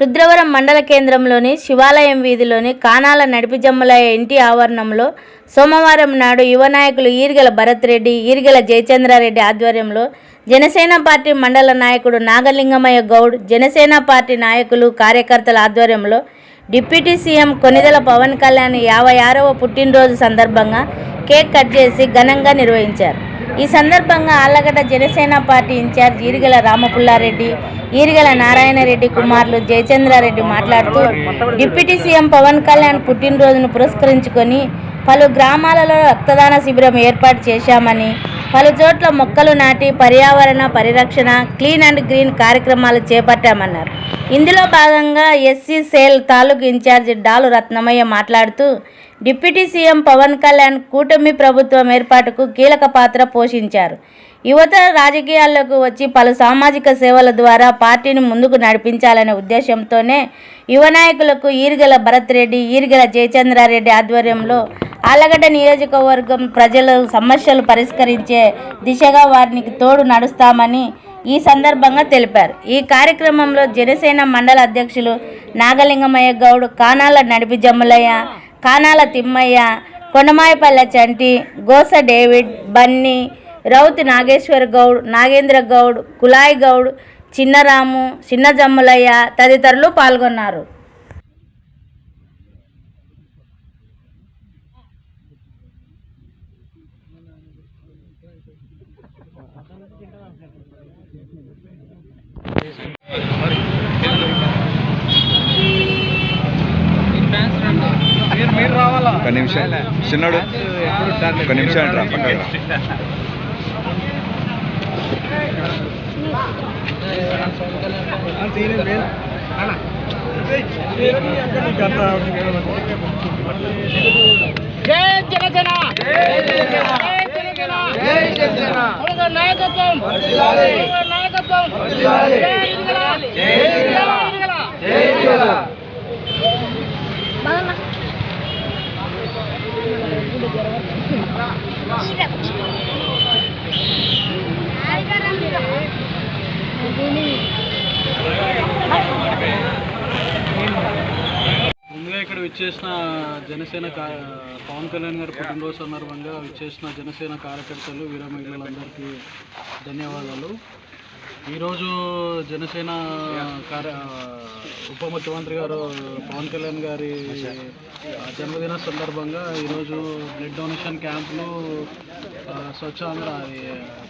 రుద్రవరం మండల కేంద్రంలోని శివాలయం వీధిలోని కానాల నడిపిజమ్మలయ్య ఇంటి ఆవరణంలో సోమవారం నాడు యువ నాయకులు ఈరిగల భరత్ రెడ్డి ఈరిగల జయచంద్రారెడ్డి ఆధ్వర్యంలో జనసేన పార్టీ మండల నాయకుడు నాగలింగమయ్య గౌడ్ జనసేన పార్టీ నాయకులు కార్యకర్తల ఆధ్వర్యంలో డిప్యూటీ సీఎం కొనిదెల పవన్ కళ్యాణ్ యాభై ఆరవ పుట్టినరోజు సందర్భంగా కేక్ కట్ చేసి ఘనంగా నిర్వహించారు. ఈ సందర్భంగా ఆళ్ళగడ్డ జనసేన పార్టీ ఇన్ఛార్జ్ ఈరిగల రామపుల్లారెడ్డి ఈరిగల నారాయణరెడ్డి కుమారులు జయచంద్రారెడ్డి మాట్లాడుతూ డిప్యూటీ సీఎం పవన్ కళ్యాణ్ పుట్టినరోజును పురస్కరించుకొని పలు గ్రామాలలో రక్తదాన శిబిరం ఏర్పాటు చేశామని పలు చోట్ల మొక్కలు నాటి పర్యావరణ పరిరక్షణ క్లీన్ అండ్ గ్రీన్ కార్యక్రమాలు చేపట్టామన్నారు. ఇందులో భాగంగా ఎస్సీ సేల్ తాలూకు ఇన్ఛార్జి డాలు రత్నమయ్య మాట్లాడుతూ డిప్యూటీ సీఎం పవన్ కళ్యాణ్ కూటమి ప్రభుత్వం ఏర్పాటుకు కీలక పాత్ర పోషించారు. యువత రాజకీయాల్లోకి వచ్చి పలు సామాజిక సేవల ద్వారా పార్టీని ముందుకు నడిపించాలనే ఉద్దేశంతోనే యువ నాయకులకు ఈరిగల భరత్ రెడ్డి ఈరిగల జయచంద్రారెడ్డి ఆధ్వర్యంలో ఆలగడ్డ నియోజకవర్గం ప్రజల సమస్యలు పరిష్కరించే దిశగా వారికి తోడు నడుస్తామని ఈ సందర్భంగా తెలిపారు. ఈ కార్యక్రమంలో జనసేన మండల అధ్యక్షులు నాగలింగమయ్య గౌడ్ కానాల నడిపి జమ్ములయ్య కానాల తిమ్మయ్య కొండమాయపల్లె చంటి గోస డేవిడ్ బన్నీ రౌతి నాగేశ్వర్ గౌడ్ నాగేంద్ర గౌడ్ కులాయి గౌడ్ చిన్నరాము చిన్న జమ్ములయ్య తదితరులు పాల్గొన్నారు. ఒక నిమిషం. చిన్నాడు ఒక నిమిషం రా పక్కన జై జనసేన! నాయకత్వం. నాయకత్వం జై ఇరుగల జై ఇరుగల జై ఇరుగల ముందుగా ఇక్కడ విచ్చేసిన జనసేన పవన్ కళ్యాణ్ గారి పుట్టినరోజు సందర్భంగా విచ్చేసిన జనసేన కార్యకర్తలు వీర మహిళలందరికీ ధన్యవాదాలు. ఈరోజు జనసేన కార్య ఉప ముఖ్యమంత్రి గారు పవన్ కళ్యాణ్ గారి జన్మదిన సందర్భంగా ఈరోజు బ్లడ్ డొనేషన్ క్యాంపులు ఆ, స్వచ్ఛ ఆంధ్ర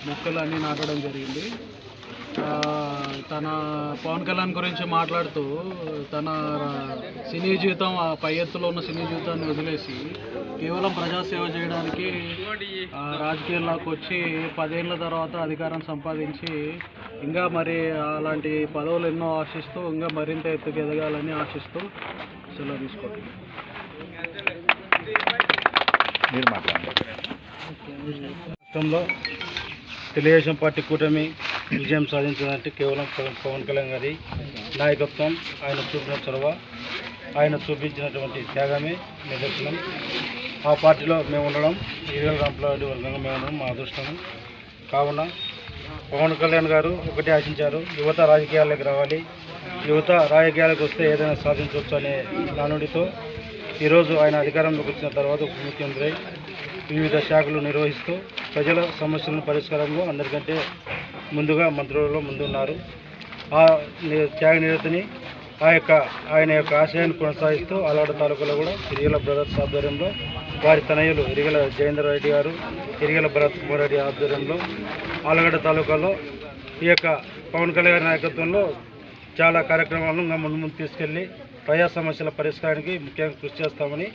మొక్కలు అన్నీ నాటడం జరిగింది. తన పవన్ కళ్యాణ్ గురించి మాట్లాడుతూ తన సినీ జీవితం ఆ పై ఎత్తులో ఉన్న సినీ జీవితాన్ని వదిలేసి కేవలం ప్రజాసేవ చేయడానికి రాజకీయాల్లోకి వచ్చి పదేళ్ళ తర్వాత అధికారం సంపాదించి ఇంకా మరి అలాంటి పదవులు ఎన్నో ఆశిస్తూ ఇంకా మరింత ఎత్తుకు ఎదగాలని ఆశిస్తూ సెలవు తీసుకుంటున్నాను రాష్ట్రంలో తెలుగుదేశం పార్టీ కూటమి విజయం సాధించడానికి కేవలం పవన్ కళ్యాణ్ గారి నాయకత్వం ఆయన చూపిన చొరవ ఆయన చూపించినటువంటి త్యాగమే నిదర్శనం. ఆ పార్టీలో మేము ఉండడం ఈరల్ రాంపలారెడ్డి వర్గంగా మేము ఉండడం మా అదృష్టం. కావున పవన్ కళ్యాణ్ గారు ఒకటే ఆశించారు యువత రాజకీయాల్లోకి రావాలి. యువత రాజకీయాలకు వస్తే ఏదైనా సాధించవచ్చు అనే నానుడితో ఈరోజు ఆయన అధికారంలోకి వచ్చిన తర్వాత ఉప ముఖ్యమంత్రి వివిధ శాఖలు నిర్వహిస్తూ ప్రజల సమస్యలను పరిష్కారంలో అందరికంటే ముందుగా మంత్రులలో ముందున్నారు. ఆ త్యాగ నిరతిని ఆ యొక్క ఆయన యొక్క ఆశయాన్ని కొనసాగిస్తూ ఆలాడ తాలూకాలో కూడా ఇరిగల బ్రదర్స్ ఆధ్వర్యంలో వారి తనయులు ఇరిగల జయేంద్ర రెడ్డి గారు ఇరిగల భరత్ కుమార్ రెడ్డి ఆధ్వర్యంలో ఆలగడ్డ తాలూకాలో ఈ యొక్క పవన్ కళ్యాణ్ నాయకత్వంలో చాలా కార్యక్రమాలను ముందు ముందు తీసుకెళ్ళి ప్రజా సమస్యల పరిష్కారానికి ముఖ్యంగా కృషి చేస్తామని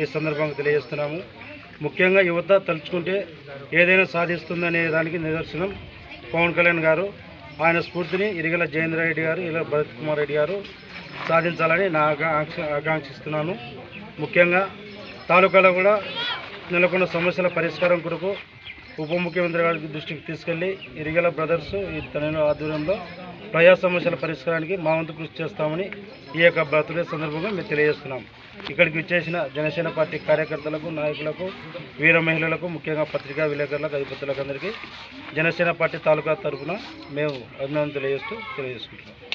ఈ సందర్భంగా తెలియజేస్తున్నాము. ముఖ్యంగా యువత తలుచుకుంటే ఏదైనా సాధిస్తుందనే దానికి నిదర్శనం పవన్ కళ్యాణ్ గారు ఆయన స్ఫూర్తిని ఇరిగల జయేంద్ర రెడ్డి గారు ఇలా భరత్ కుమార్ రెడ్డి గారు సాధించాలని నా ఆకాంక్షిస్తున్నాను. ముఖ్యంగా తాలూకాలో కూడా నెలకొన్న సమస్యల పరిష్కారం కొరకు ఉప ముఖ్యమంత్రి గారికి దృష్టికి తీసుకెళ్ళి ఇరిగల బ్రదర్స్ ఈ తన ఆధ్వర్యంలో ప్రజా సమస్యల పరిష్కారానికి మా వంతు కృషి చేస్తామని ఈ యొక్క బర్త్డే సందర్భంగా మేము తెలియజేస్తున్నాం. ఇక్కడికి విచ్చేసిన జనసేన పార్టీ కార్యకర్తలకు నాయకులకు వీర మహిళలకు ముఖ్యంగా పత్రికా విలేకరులకు అధిపతులకు అందరికీ జనసేన పార్టీ తాలూకా తరఫున మేము అభినందన తెలియజేస్తూ తెలియజేసుకుంటున్నాం.